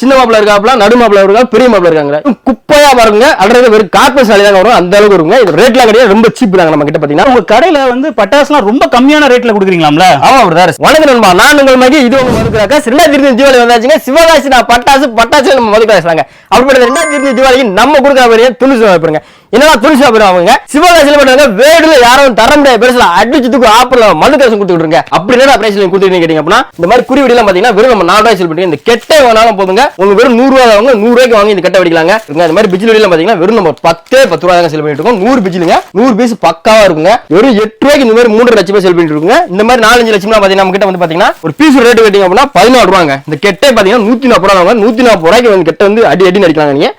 சின்ன மாப்பிள்ள இருக்காப்ல நடு மாப்பிள்ள இருக்கா பெரிய மாப்பிள்ள இருக்காங்க. குப்பையா பாருங்க அல்றது வெறும் கார்பஸ் தான் வரும் அந்த அளவுக்கு இருக்குங்க. இது ரேட்லாம் கிடையாது ரொம்ப சீப் தாங்க நம்ம கிட்ட பாத்தீங்கன்னா. உங்க கடையில வந்து பட்டாசுலாம் ரொம்ப கம்மியான ரேட்ல கொடுக்குறீங்களாம்ல? ஆமா பிரதர் வணக்கம் நண்பா. நான் உங்கள் மகி இது உங்க மதுக்கராக்கா ரெண்டாயிரத்தி இருபது தீபாவளி வந்தாச்சுங்க. சிவகாசி நான் பட்டாசு பட்டாசு நம்ம மதுக்கராசாங்க அப்படிப்பட்ட ரெண்டாயிரத்தி இருபது தீபாவளிக்கு நம்ம கொடுக்குற மாதிரியே துணிசு வைப்பாங்க என்னடா துணிசு வைப்பாங்க அவங்க? சிவகாசியில் பண்ணுறாங்க வேடுல யாரும் தர முடியாத பெருசுல அடிச்சதுக்கு ஆப்பிள் மதுக்கராசம் கொடுத்துருங்க அப்படி என்ன பிரைஸ்ல கொடுத்துருக்கீங்க கேட்டீங்க அப்படின்னா இந்த மாதிரி குறி வெடிலாம் பாத்தீங்கன்னா வெறும் நம்ம நாலு ரூபாய் செல் பண்ணி இந்த கெட்ட வேணாலும் போதுங்க. உங்க வெறும் நூறு ரூபாய் வாங்க நூறு ரூபாய்க்கு வாங்கி இந்த கெட்ட வெடிக்கலாங்க. இருங்க, இந்த மாதிரி பிஜில் வெடிலாம் பாத்தீங்கன்னா வெறும் நம்ம பத்தே பத்து ரூபாய் தாங்க செல் பண்ணிட்டு இருக்கோம். நூறு பிஜிலுங்க நூறு பீஸ் பக்காவா இருக்குங்க. வெறும் எட்டு ரூபாய்க்கு இந்த மாதிரி மூன்று லட்சம் செல் பண்ணிட்டு இருக்குங்க. இந்த மாதிரி நாலஞ்சு லட்சம் பாத்தீங்கன்னா நம்ம கிட்ட வந்து பாத்தீங்கன்னா ஒரு பீஸ் ரேட் கேட்டீங்க அப்படின்னா பதினாறு ரூபாங்க. இந்த கெட்டே பாத்தீங்கன்னா நூத்தி நாற்பது ரூபா வாங்க நூத்தி நாற்பது ரூபாய்க்கு வந்து கெட்ட வந்து அடி அடி நடிக்கலாங்க நீங்க.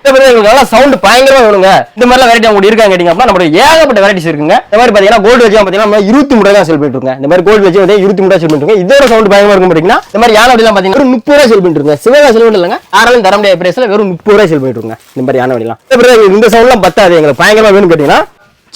நல்லா சவுண்ட் பயங்கரமா வேணுங்க. இந்த மாதிரிலாம் வெரைட்டி அவங்க இருக்காங்க கேட்டீங்க அப்படின்னா நம்ம ஏகப்பட்ட வெரைட்டிஸ் இருக்குங்க. இந்த மாதிரி பாத்தீங்கன்னா கோல்டு வச்சு பாத்தீங்கன்னா இருபத்தி மூணு தான் செல் பண்ணிட்டு இந்த மாதிரி கோல்டு வச்சு வந்து இருபத்தி மூணு செல் பண்ணிட்டு இதோட சவுண்ட் பயங்கரமா இருக்கும் பாத்தீங்கன்னா இந்த மாதிரி யானை வடிலாம் பாத்தீங்கன்னா ஒரு முப்பது ரூபாய் செல் பண்ணிட்டு சிவகா செல் பண்ணி இல்லைங்க யாராலும் தர முடியாத பிரைஸ்ல வெறும் முப்பது ரூபாய் செல் பண்ணிட்டு இந்த மாதிரி யானை வடிலாம் இந்த சவுண்ட்லாம் பத்தாது. எங்களுக்கு பயங்கரமா வேணும் கேட்டீங்கன்னா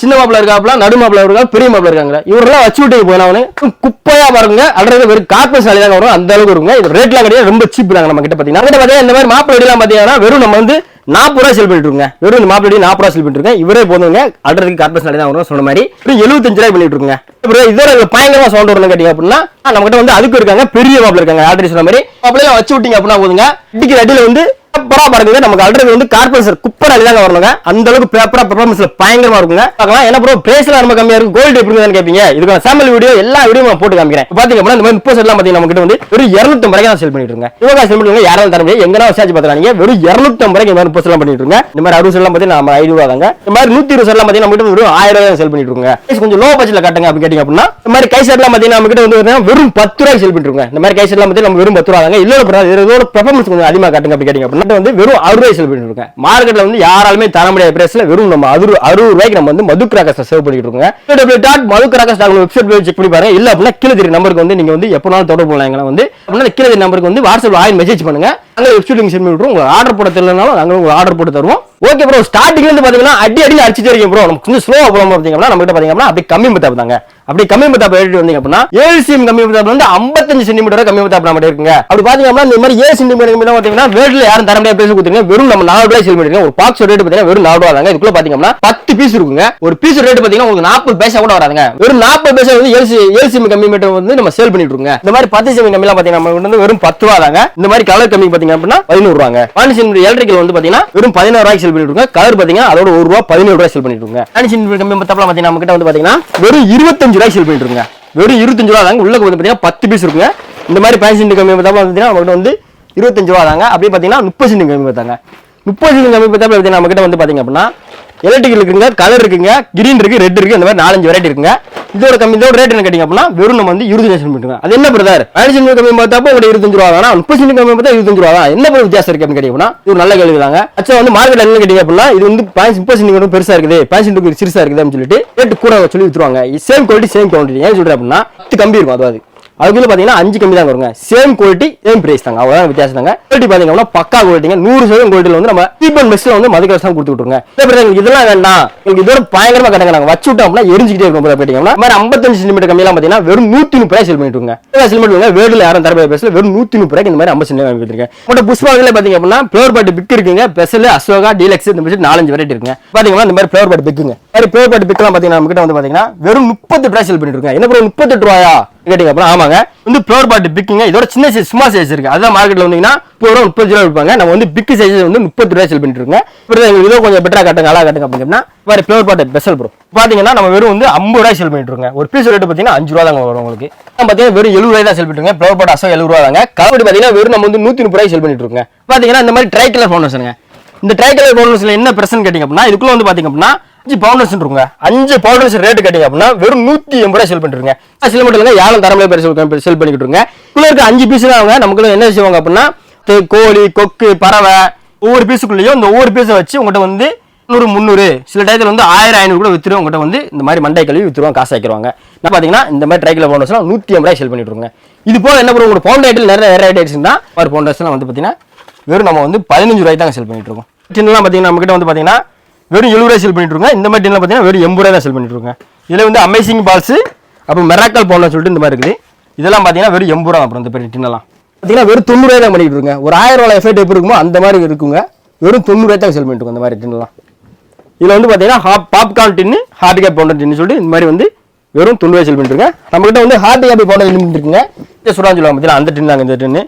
சின்ன மாப்பிள்ள இருக்காப்ல நடு மாப்பிள்ள இருக்கா பெரிய மாப்பிள்ள இருக்காங்க இவரெல்லாம் வச்சு விட்டு போனவனு குப்பையா பாருங்க. அடுத்தது வெறும் கார்பஸ் சாலை தான் வரும். அந்த அளவுக்கு இருக்குங்க. இது ரேட்லாம் கிடையாது. ரொம்ப சீப் தாங்க நம்ம கிட்ட பாத்தீங்கன்னா. கிட்ட பாத்தீங்கன்னா இந்த மாதிரி மாப்பிள்ளை எல்லாம் பாத்தீங்கன்னா வெறும் நம்ம வந்து நாற்பது ரூபா செல் பண்ணிட்டு வெறும் இந்த மாப்பிள்ளை நாற்பது ரூபாய் செல் பண்ணிட்டு இருக்கேன் இவரே போதுங்க அடுத்ததுக்கு கார்பஸ் சாலி தான் வரும். சொன்ன மாதிரி எழுபத்தஞ்சு ரூபாய் பண்ணிட்டு இருக்கோங்க. இதோட பயங்கரமா சவுண்ட் வரணும் கேட்டீங்க அப்படின்னா நம்ம கிட்ட வந்து அதுக்கு இருக்காங்க பெரிய மாப்பிள்ள இருக்காங்க. ஆல்ரெடி சொன்ன மாதிரி மாப்பிள்ளைலாம் வச்சு விட்டீங்க அப்படின்னா போதுங்க. இடிக்கிற அடியில வந்து பேப்பரா பாருங்க. நமக்கு ஆல்ரெடி வந்து கார்பரேஷன் குப்பர் அடிதாங்க வரணுங்க. அந்த அளவுக்கு பேப்பரா பெர்ஃபார்மன்ஸ்ல பயங்கரமா இருக்குங்க. பார்க்கலாம். என்ன ப்ரோ பிரைஸ்ல ரொம்ப கம்மியா இருக்கு. கோல்டு எப்படி இருக்குன்னு கேப்பீங்க? இதுக்கான சாம்பிள் வீடியோ எல்லா வீடியோ நான் போட்டு காமிக்கிறேன். பாத்தீங்க அப்படின்னா இந்த மாதிரி முப்பது எல்லாம் பாத்தீங்கன்னா நம்ம கிட்ட வந்து வெறும் இருநூத்தம்பது ரூபாய் தான் செல் பண்ணிட்டு இருங்க இவங்க செல் பண்ணுங்க யாராலும் தர முடியாது. எங்கன்னா விசாரிச்சு பாத்துறாங்க வெறும் இருநூத்தம்பது ரூபாய்க்கு இந்த மாதிரி முப்பது செல்லாம் பண்ணிட்டு இருங்க. இந்த மாதிரி அறுபது செல்லாம் பாத்தீங்கன்னா நம்ம ஐநூறு ரூபா தாங்க. இந்த மாதிரி நூத்தி இருபது செல்லாம் பாத்தீங்கன்னா நம்ம கிட்ட வெறும் ஆயிரம் ரூபாய் செல் பண்ணிட்டு இருங்க கொஞ்சம் லோ பட்ஜெட்ல காட்டுங்க அப்படி கேட்டீங்க அப்படின்னா இந்த மாதிரி கை செட்லாம் பாத்தீங்கன்னா நம்ம கிட்ட வந்து வெறும் பத்து ரூபாய் செல் பண்ணிட்டு இருங்க இந்த மாதிரி கை செட்லாம் பாத்தீங்கன்னா நம்ம வெறும் பத்து ரூபா தாங்க. இல்ல இதோட பெர்ஃபார்மன்ஸ் கொஞ்சம் அதிகமாக காட்டுங்க அப்படி கேட்டீங்க அப்படின்னா வந்து வெறும் அறுபது ரூபாய் செல் பண்ணிட்டு இருக்கேன் மார்க்கெட்ல வந்து யாராலுமே தர முடியாத பிரைஸ்ல வெறும் நம்ம அறுபது அறுபது ரூபாய்க்கு நம்ம வந்து மது கிராக்கர்ஸ் சேவ் பண்ணிட்டு இருக்கோங்க. www dot Madhu crackers website போய் செக் பண்ணி பாருங்க. இல்ல அப்படின்னா கீழே தெரிய நம்பருக்கு வந்து நீங்க வந்து எப்போனாலும் தொடர்பு பண்ணலாம் எங்களை வந்து. அப்படின்னா கீழே தெரிய நம்பருக்கு வந்து வாட்ஸ்அப்ல ஆயின் மெசேஜ் பண்ணுங்க. அங்க வெப்சைட் லிங்க் சென்ட் பண்ணி விட்டுருவோம் உங்களுக்கு ஆர்டர் போட தெரியலனாலும் நாங்க உங்களுக்கு ஆர்டர் போட்டு தருவோம். ஓகே ப்ரோ ஸ்டார்டிங்ல இருந்து பாத்தீங்கன்னா அடி அடி அடிச்சுட்டு இருக்கீங்க ப்ரோ நமக்கு கொஞ்சம் ஸ்லோவா போகிறோம் பார்த்தீங்கன்னா நம்ம கிட்ட பாத்தீங்கன்னா அப்படி கம்மி மத்தாப் அப்படி கம்மி பத்தாப்பு எடுத்து வந்தீங்க அப்படின்னா ஏழு சிஎம் கம்மி மத்தாப் வந்து ஐம்பத்தஞ்சு சென்டிமீட்டர் கம்மி பத்தாப்பு நம்ம இருக்குங்க. அப்படி பாத்தீங்கன்னா இந்த மாதிரி ஏழு சென்டிமீட்டர் பாத்தீங்கன்னா வேர்ல யாரும் தர முடியாது பேசி கொடுத்துருங்க. வெறும் நம்ம நாலு ரூபாய் சேல் பண்ணிருக்கோம். ஒரு பாக்ஸ் ரேட் பாத்தீங்கன்னா வெறும் நாலு ரூபா தாங்க. இதுக்குள்ள பாத்தீங்கன்னா பத்து பீஸ் இருக்குங்க. ஒரு பீஸ் ரேட் பாத்தீங்கன்னா உங்களுக்கு நாற்பது பைசா கூட வராதுங்க. வெறும் நாற்பது பைசா வந்து ஏழு ஏழு சிம் கம்மி மீட்டர் வந்து நம்ம சேல் பண்ணிட்டு இருக்கோங்க இந்த மாதிரி பத்து சிஎம் கம்மி எல்லாம் பாத்தீங்கன்னா நம்ம வந்து வெறும் பத்து ரூபா தாங்க. இந்த மாதிரி கலர் கம்மி பாத்தீங்க அப்படின்னா பதினோரு ரூபாங்க. பாண்டிசின் எலக்ட்ரிக்கல் வந்து பாத்தீங்கன்னா வெறும் பதினாறு ரூபாய்க்கு செல் பண்ணிட்டு இருக்கோம் கலர் பாத்தீங்கன்னா அதோட ஒரு ரூபா பதினேழு ரூபாய் செல் பண்ணிட்டு இருக்கோங்க பாண்டிசின் கம்மி மத்தப்பலாம் பாத்தீங்கன்னா நம்ம கிட்ட வந்து பாத்தீங்கன்னா வெறும் இருபத்தஞ்சு ரூபாய் சேல் பண்ணிட்டு இருங்க வெறும் இருபத்தஞ்சு ரூபா தாங்க. உள்ளே வந்து பார்த்தீங்கன்னா பத்து பீஸ் இருக்குங்க. இந்த மாதிரி பாண்டிசின் கம்மி மத்தப்பலாம் பார்த்தீங்கன்னா வந்து இருபத்தஞ்சு ரூபா தாங்க. அப்படியே பார்த்தீங்கன்னா முப்பது சென்ட் கம்மி பார்த்தாங்க. முப்பது சென்ட் கம்மி பார்த்தா பார்த்தீங்கன்னா நம்மகிட்ட வந்து பார்த்தீங்க அப்படின்னா எலக்ட்ரிக் இருக்குங்க. கலர் இருக்குங்க. கிரீன் இருக்குது ரெட் இருக்குது இந்த மாதிரி நாலஞ்சு வெரைட்டி இருக்குங்க. இதோட கம்மி இதோட ரேட் என்ன கேட்டீங்க அப்படின்னா வெறும் நம்ம வந்து இருபது லட்சம் பண்ணிட்டு அது என்ன பிரதர் பதினஞ்சு கம்மி பார்த்தா உங்களுக்கு இருபத்தஞ்சு ரூபா தானா. முப்பது சென்ட் கம்மி பார்த்தா இருபத்தஞ்சு ரூபா தான். என்ன ஒரு வித்தியாசம் இருக்கு அப்படின்னு கேட்டீங்கன்னா இது ஒரு நல்ல கேள்வி தாங்க ஆக்சுவலா வந்து மார்க்கெட் என்ன கேட்டீங்க அப்படின்னா இது வந்து பதினஞ்சு முப்பது சென்ட் பெருசா இருக்குது. பதினஞ்சு சென்ட் சிறுசா இருக்குது அப்படின்னு சொல்லிட்டு ரேட் கூட சொல்லி வித்துருவாங்க. சேம் குவாலிட்டி சேம் குவாலிட்டி ஏன் சொல்றேன் அப்படின்னா கம்பி இருக்கும் அதாவது அதுக்குள்ள பாத்தீங்கன்னா அஞ்சு கம்மி தான் வருங்க. சேம் குவாலிட்டி சேம் பிரைஸ் தாங்க. அவ்வளவுதான் வித்தியாசம் தாங்க. குவாலிட்டி பாத்தீங்கன்னா பக்கா குவாலிட்டிங்க நூறு சதவீதம் குவாலிட்டியில் வந்து நம்ம சீப் அண்ட் வந்து மதுக்கரசு தான் கொடுத்து விட்டுருங்க. எங்களுக்கு இதெல்லாம் வேண்டாம். எங்களுக்கு இதோட பயங்கரமா கட்டங்க நாங்க வச்சு விட்டோம் அப்படின்னா எரிஞ்சுக்கிட்டே இருக்கும் போது கேட்டீங்கன்னா மாதிரி ஐம்பத்தஞ்சு சென்டிமீட்டர் கம்மியெல்லாம் பாத்தீங்கன்னா வெறும் நூத்தி முப்பது ரூபாய் செல் பண்ணிட்டு இருங்க. செல் பண்ணுவாங்க யாரும் தரப்பட பேசல. வெறும் நூத்தி முப்பது ரூபாய்க்கு இந்த மாதிரி ஐம்பது சென்டிமீட்டர் கம்மி வச்சிருக்கேன் உங்களோட புஷ்பாவில பாத்தீங்க அப்படின்னா பிளவர் பாட்டு பிக் இருக்குங்க. பெசல் அசோகா டீலக்ஸ் இந்த மாதிரி நாலஞ்சு வெரைட்டி இருக்குங்க. பாத்தீங்கன்னா இந்த மாதிரி பிளவர் பாட்டு பிக்குங்க மாதிரி பாட்டு பிக்லாம் பாத்தீங்கன்னா நம்ம கிட்ட வந்து பாத்தீங்கன்னா வெறும் முப்பது ரூபாய் செல் பண்ணிட்டு இருக்காங்க என்ன ப்ரோ முப்பத்தெட்டு ரூபாயா? கேட்டீங்க அப்புறம் ஆமாங்க. வந்து ஃப்ளோர் பாட்டு பிக்குங்க இதோட சின்ன சைஸ் சும்மா சைஸ் இருக்கு. அதான் மார்க்கெட்ல வந்தீங்கன்னா இப்போ ரூபா முப்பது ரூபா விற்பாங்க. நம்ம வந்து பிக் சைஸ் வந்து முப்பது ரூபாய் செல் பண்ணிட்டு இருக்கோம் இப்போ எங்களுக்கு இதோ கொஞ்சம் பெட்டரா கட்டுங்க நல்லா கட்டுங்க அப்படின்னா வேறு ப்ளோர் பாட்டு பெசல் ப்ரோ பாத்தீங்கன்னா நம்ம வெறும் வந்து ஐம்பது ரூபாய் செல் பண்ணிட்டு இருக்கோம் ஒரு பீஸ் ரேட் பார்த்தீங்கன்னா அஞ்சு ரூபா தாங்க வரும் உங்களுக்கு. பார்த்தீங்கன்னா பாத்தீங்கன்னா வெறும் எழுபது ரூபாய் தான் செல் பண்ணிட்டு இருக்கோம் பிளவர் பாட்டு அசோ எழுபது ரூபா தாங்க. கலப்படி பாத்தீங்கன்னா வெறும் நம்ம வந்து நூத்தி முப்பது ரூபாய் செல் பண்ணிட்டு இருக்கோம் பாத்தீங்கன்னா இந்த மாதிரி ட்ரை கலர் ஃபவுண்டேஷனுங்க இந்த ட்ரை கலர் என்ன பிரச்சனை கேட்டிங்க அப்படின்னா இதுக்குள்ள வந்து பாத்தீங்க அப்படின்னா அஞ்சு பவுண்டர்ஸ் இருக்குங்க. அஞ்சு பவுண்டர்ஸ் ரேட் கேட்டீங்க அப்படின்னா வெறும் நூத்தி எண்பது ரூபாய் செல் பண்ணிருங்க சில மட்டும் இல்லைங்க யாரும் தரமலை பேர் செல் பண்ணிக்கிட்டு இருங்க உள்ள இருக்க அஞ்சு பீஸ் தான் அவங்க நமக்கு என்ன செய்வாங்க அப்படின்னா கோழி கொக்கு பறவை ஒவ்வொரு பீஸுக்குள்ளேயும் இந்த ஒவ்வொரு பீஸை வச்சு உங்கள்கிட்ட வந்து நூறு முந்நூறு சில டயத்தில் வந்து ஆயிரம் ஐநூறு கூட வித்துரும். உங்கள்கிட்ட வந்து இந்த மாதிரி மண்டை கழுவி வித்துருவாங்க காசு ஆக்கிடுவாங்க நான் பார்த்தீங்கன்னா இந்த மாதிரி ட்ரைக்கில் பவுண்டர்ஸ்லாம் நூற்றி ஐம்பது ரூபாய் செல் பண்ணிட்டுருங்க. இது போல் என்ன பண்ணுவோம் உங்களுக்கு பவுண்ட் ஐட்டில் நிறைய நிறைய ஐட்டம்ஸ் ஒரு பவுண்டர்ஸ்லாம் வந்து பார்த்தீங்கன்னா வெறும் நம்ம வந்து பதினஞ்சு ரூபாய் தாங்க செல் பண்ணிட்டு இருக்கோம் டின்லாம் பார்த்தீங்கன்னா நம்மகிட்ட வந்து பார்த்தீங்கன்னா வெறும் எழுபது ரூபாய் செல் பண்ணிட்டு இருக்கோம் இந்த மாதிரி டின்லாம் பார்த்தீங்கன்னா வெறும் எண்பது ரூபாய் தான் செல் பண்ணிட்டு இருக்கோம் இதில் வந்து அமேசிங் பால்ஸ் அப்புறம் மெராக்கல் பவுண்டர் சொல்லிட்டு இந்த மாதிரி இருக்குது. இதெல்லாம் பார்த்தீங்கன்னா வெறும் எண்பது ரூபா அப்புறம் இந்த பெரிய டின்னெல்லாம் பார்த்தீங்கன்னா வெறும் தொண்ணூறு தான் பண்ணிட்டு ஒரு ஆயிரம் ரூபாய் எஃபெக்ட் எப்படி இருக்குமோ அந்த மாதிரி இருக்குங்க. வெறும் தொண்ணூறு தான் செல் பண்ணிட்டு இருக்கோம் இந்த மாதிரி டின்லாம் இதில் வந்து பார்த்தீங்கன்னா half popcorn tin hard cap pounder tin சொல்லிட்டு இந்த மாதிரி வந்து வெறும் தொண்ணூறு செல் பண்ணிட்டு இருக்கேன் நம்மகிட்ட வந்து ஹார்ட் கேப் பவுண்டர் டின் இருக்குங்க. இந்த சொல்லுவாங்க பார்த்தீங்கன்னா அந்த டின் தாங்க இந்த டின்னு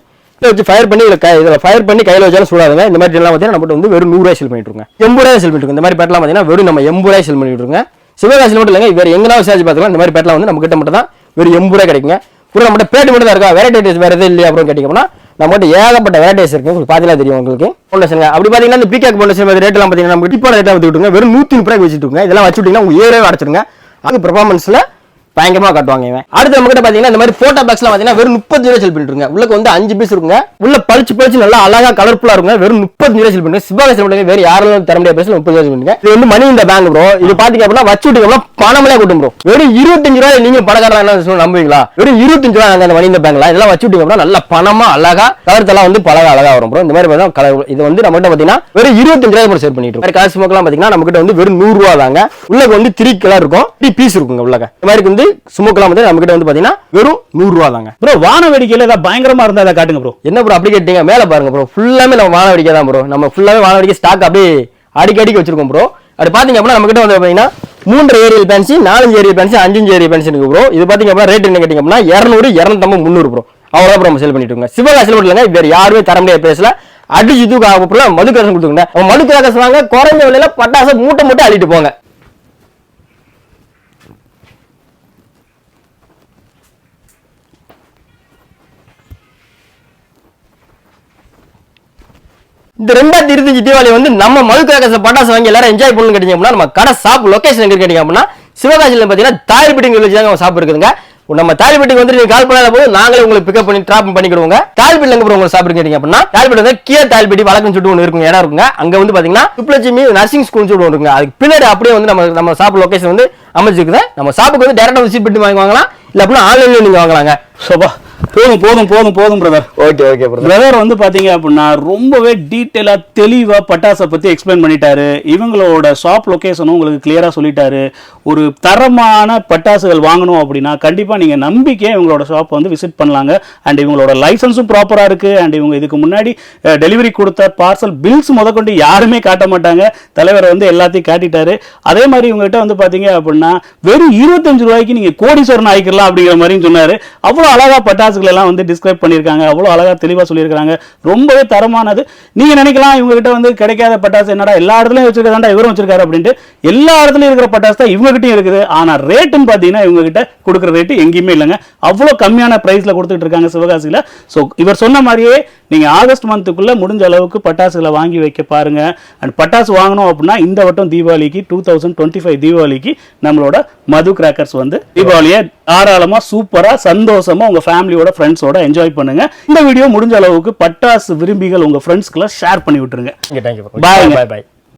இதை வச்சு ஃபயர் பண்ணி இதில் கை இதில் ஃபயர் பண்ணி கையில் வச்சாலும் சுடாதுங்க. இந்த மாதிரி எல்லாம் பார்த்தீங்கன்னா நம்மகிட்ட வந்து வெறும் நூறுரூவாய் செல் பண்ணிட்டு இருக்கோம் எண்பது ரூபாய் செல் பண்ணிட்டு இந்த மாதிரி பேட்லாம் பார்த்தீங்கன்னா வெறும் நம்ம எண்பது ரூபாய் செல் பண்ணிட்டு இருக்கோம் சிவகாசியில் மட்டும் இல்லைங்க வேறு எங்கேனா விசாரிச்சு பார்த்துக்கலாம். இந்த மாதிரி பேட்லாம் வந்து நம்மகிட்ட மட்டும் தான் வெறும் எண்பது ரூபாய் கிடைக்குங்க. கூட நம்மகிட்ட பேட்டு மட்டும் தான் இருக்கா? வெரைட்டிஸ் வேறு எதுவும் இல்லையா அப்படின்னு கேட்டிங்கன்னா நம்மகிட்ட ஏகப்பட்ட வெரைட்டிஸ் இருக்குது உங்களுக்கு பார்த்தீங்கன்னா தெரியும் உங்களுக்கு. ஃபவுண்டேஷன் அப்படி பார்த்தீங்கன்னா இந்த பிகேக் ஃபவுண்டேஷன் ரேட்லாம் பார்த்தீங்கன்னா நம்ம டிப்பான ரேட்டாக வந்துட்டுங்க வெறும் நூற்றி முப்பது ரூபாய்க்கு வச்சுட்டுங்க இதெல்லாம் வச்சுட்டீங்கன்னா உங்க ஏழே அடைச்சிருங்க. அது பர்ஃபார்மன்ஸில் பயங்கரமா காட்டுவாங்க இவன். அடுத்து நம்ம கிட்ட பாத்தீங்கன்னா இந்த மாதிரி போட்டோ பாக்ஸ்ல பாத்தீங்கன்னா வெறும் முப்பது ரூபாய் செல் பண்ணிட்டுருங்க உள்ளக்கு வந்து அஞ்சு பீஸ் இருக்குங்க. உள்ள பளிச்சு பளிச்சு நல்லா அழகா கலர்ஃபுல்லா இருக்குங்க. வெறும் முப்பது ரூபாய் செல் பண்ணுங்க சிவகாசி பண்ணுங்க வேற யாரும் தர முடியாது பேசல முப்பது ரூபாய் பண்ணுங்க இது வந்து மணி இந்த பேங்க் ப்ரோ இது பாத்தீங்க அப்படின்னா வச்சு விட்டீங்கன்னா பணமலே கூட்டும் ப்ரோ வெறும் இருபத்தஞ்சு ரூபாய் நீங்க பணக்காரங்க நம்புவீங்களா? வெறும் இருபத்தஞ்சு ரூபாய் அந்த மணி இந்த பேங்க்ல இதெல்லாம் வச்சு விட்டீங்க நல்ல பணமா அழகா கலர்த்தெல்லாம் வந்து பழக அழகா வரும் ப்ரோ இந்த மாதிரி பார்த்தா கலர் இது வந்து நம்ம கிட்ட பாத்தீங்கன்னா வெறும் இருபத்தஞ்சு ரூபாய் சேல் பண்ணிட்டு இருக்கோம். காசு மக்கள் பாத்தீங்கன்னா நம்ம கிட்ட வந்து வெறும் நூறு ரூபா தாங்க. உள்ளக்கு வந்து த்ரீ கலர் இருக்கும். த்ரீ பீஸ் இருக்குங்க உள்ளக இந்த மாதிரி வந்து ஸ்மோக்லாம் வந்து நம்ம கிட்ட வந்து பாத்தீங்கன்னா வெறும் நூறு ரூபா தாங்க ப்ரோ வான வேடிக்கையில ஏதாவது பயங்கரமா இருந்தா அதை காட்டுங்க ப்ரோ என்ன ப்ரோ அப்படி கேட்டீங்க? மேல பாருங்க ப்ரோ ஃபுல்லாமே நம்ம வான வெடிக்கை தான் ப்ரோ நம்ம ஃபுல்லாமே வான வெடிக்கை ஸ்டாக் அப்படியே அடிக்கி அடிக்கி வச்சிருக்கோம் ப்ரோ அது பாத்தீங்க அப்படின்னா நம்ம கிட்ட வந்து பாத்தீங்கன்னா மூன்று ஏரியல் பேன்சி நாலஞ்சு ஏரியல் பேன்சி அஞ்சு ஏரியல் பேன்சி இருக்கு ப்ரோ இது பாத்தீங்க அப்படின்னா ரேட் என்ன கேட்டீங்க அப்படின்னா இரநூறு இரநூத்தம்பது முந்நூறு ப்ரோ அவ்வளோ ப்ரோ நம்ம செல் பண்ணிட்டு இருக்கோங்க சிவகாசியில் மட்டும் இல்லைங்க வேற யாருமே தர முடியாத பேசல அடிச்சு தூக்க ஆகப்போ மது கரசம் கொடுத்துருங்க அவன் மது கரசம் வாங்க குறைஞ்ச விலையில பட்டாசை மூட்டை மூட்டை அள்ளிட்டு போங்க. இந்த ரெண்டாயிரத்தி இருபத்தஞ்சு தீபாவளி வந்து நம்ம மதுக்காக பட்டாசு வாங்கி எல்லாரும் என்ஜாய் பண்ணணும் கேட்டீங்க அப்படின்னா நம்ம கடை ஷாப் லொகேஷன் எங்க கேட்டீங்க அப்படின்னா சிவகாசியில் பார்த்தீங்கன்னா தாய்பட்டிங் வில்லேஜ் தாங்க ஷாப் இருக்குதுங்க. நம்ம தாய்பட்டிக்கு வந்து நீங்க கால் பண்ணாத போது நாங்களே உங்களுக்கு பிக்கப் பண்ணி டிராப் பண்ணிக்கிடுவோங்க தாய்பட்டில் எங்க உங்களுக்கு சாப்பிடுங்க அப்படின்னா தாய்பட்டி வந்து கீழே தாய்பட்டி வழக்கம் சொல்லிட்டு ஒன்று இருக்கும் இடம் இருக்குங்க. அங்க வந்து பாத்தீங்கன்னா சுப்லட்சுமி நர்சிங் ஸ்கூல் சுட்டு ஒன்று இருக்குங்க. அதுக்கு பின்னாடி அப்படியே வந்து நம்ம நம்ம ஷாப் லொகேஷன் வந்து அமைச்சிருக்குது நம்ம ஷாப்புக்கு வந்து டேரக்டா விசிட் பண்ணி வாங்கி வாங்கலாம். இல்ல அப்படின்னா ஆன்லைன்ல நீங்க வாங்கலாங்க. சோபா போதும் போதும் போதும் போதும் பிரதர் ஓகே ஓகே பிரதர் வந்து பாத்தீங்க அப்படின்னா ரொம்பவே டீட்டெயிலா தெளிவா பட்டாசை பத்தி எக்ஸ்பிளைன் பண்ணிட்டாரு. இவங்களோட ஷாப் லொகேஷனும் உங்களுக்கு கிளியரா சொல்லிட்டாரு. ஒரு தரமான பட்டாசுகள் வாங்கணும் அப்படின்னா கண்டிப்பா நீங்க நம்பிக்கையா இவங்களோட ஷாப் வந்து விசிட் பண்ணலாங்க. அண்ட் இவங்களோட லைசன்ஸும் ப்ராப்பரா இருக்கு. அண்ட் இவங்க இதுக்கு முன்னாடி டெலிவரி கொடுத்த பார்சல் பில்ஸ் முதற்கொண்டு யாருமே காட்ட மாட்டாங்க. தலைவர் வந்து எல்லாத்தையும் காட்டிட்டாரு. அதே மாதிரி இவங்ககிட்ட வந்து பாத்தீங்க அப்படின்னா வெறும் இருபத்தஞ்சு ரூபாய்க்கு நீங்க கோடீஸ்வரன் ஆயிக்கலாம் அப்படிங்கிற மாதிரியும் சொன்னாரு. அவ்வளவு அழகா பட்டாசுகள் எல்லாம் வந்து டிஸ்கிரைப் பண்ணியிருக்காங்க. அவ்வளோ அழகாக தெளிவாக சொல்லியிருக்காங்க ரொம்பவே தரமானது. நீங்கள் நினைக்கலாம் இவங்ககிட்ட வந்து கிடைக்காத பட்டாசு என்னடா எல்லா இடத்துலையும் வச்சிருக்காண்டா இவரும் வச்சிருக்காரு அப்படின்ட்டு எல்லா இடத்துலையும் இருக்கிற பட்டாசு தான் இவங்ககிட்டயும் இருக்குது. ஆனால் ரேட்டுன்னு பார்த்தீங்கன்னா இவங்ககிட்ட கொடுக்குற ரேட்டு எங்கேயுமே இல்லைங்க. அவ்வளோ கம்மியான ப்ரைஸில் கொடுத்துட்டு இருக்காங்க சிவகாசியில். ஸோ இவர் சொன்ன மாதிரியே நீங்கள் ஆகஸ்ட் மந்த்துக்குள்ளே முடிஞ்ச அளவுக்கு பட்டாசுகளை வாங்கி வைக்க பாருங்கள் அண்ட் பட்டாசு வாங்கணும் அப்படின்னா இந்த வட்டம் தீபாவளிக்கு டூ தௌசண்ட் டுவெண்ட்டி ஃபைவ் தீபாவளிக்கு நம்மளோட மது கிராக்கர்ஸ் வந்து தீபாவளியை தாராளமாக சூப்பராக சந்தோஷமாக உங்கள் ஃபேமிலியோட ஃப்ரெண்ட்ஸோட என்ஜாய் பண்ணுங்க. இந்த வீடியோ முடிஞ்ச அளவுக்கு பட்டாசு விரும்பிகள் உங்க ஃப்ரெண்ட்ஸ்க்குலாம் ஷேர் பண்ணி விட்டுருங்க. Bye. பாய் பாய்